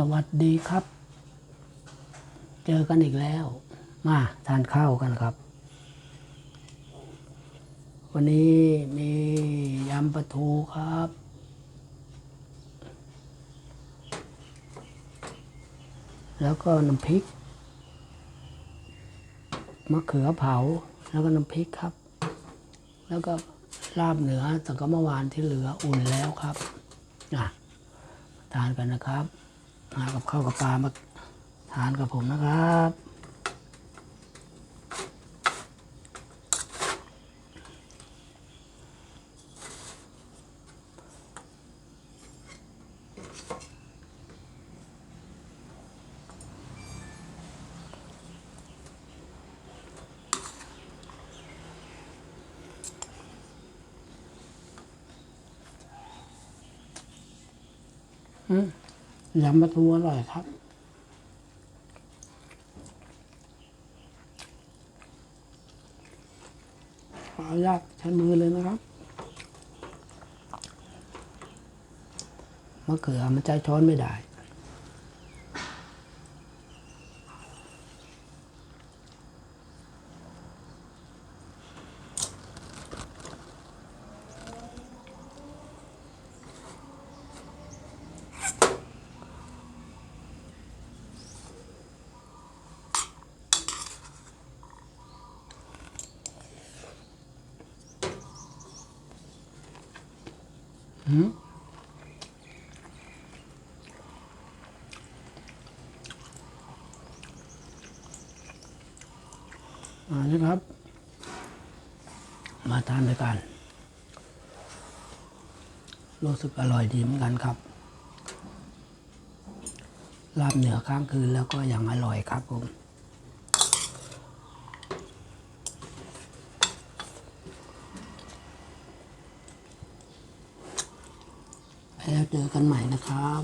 สวัสดีครับ เจอกันอีกแล้ว มาทานข้าวกันครับ วันนี้มียำปลาทูครับ แล้วก็น้ำพริกมะเขือเผาแล้วก็น้ำพริกครับ แล้วก็ลาบเหนือแต่ก็เมื่อวานที่เหลืออุ่นแล้วครับอะทานกันนะครับ หากับข้าวกับปลามาทานกับผมนะครับอืม ยำปลาทูอร่อยครับ ขอยากใช้มือเลยนะครับมะเขือมันใช้ช้อนไม่ได้ หืมมาเลยครับ มาทานด้วยกัน รู้สึกอร่อยดีเหมือนกันครับ ลาบเหนือค้างคืนแล้วก็ยังอร่อยครับผม แล้วเจอกันใหม่นะครับ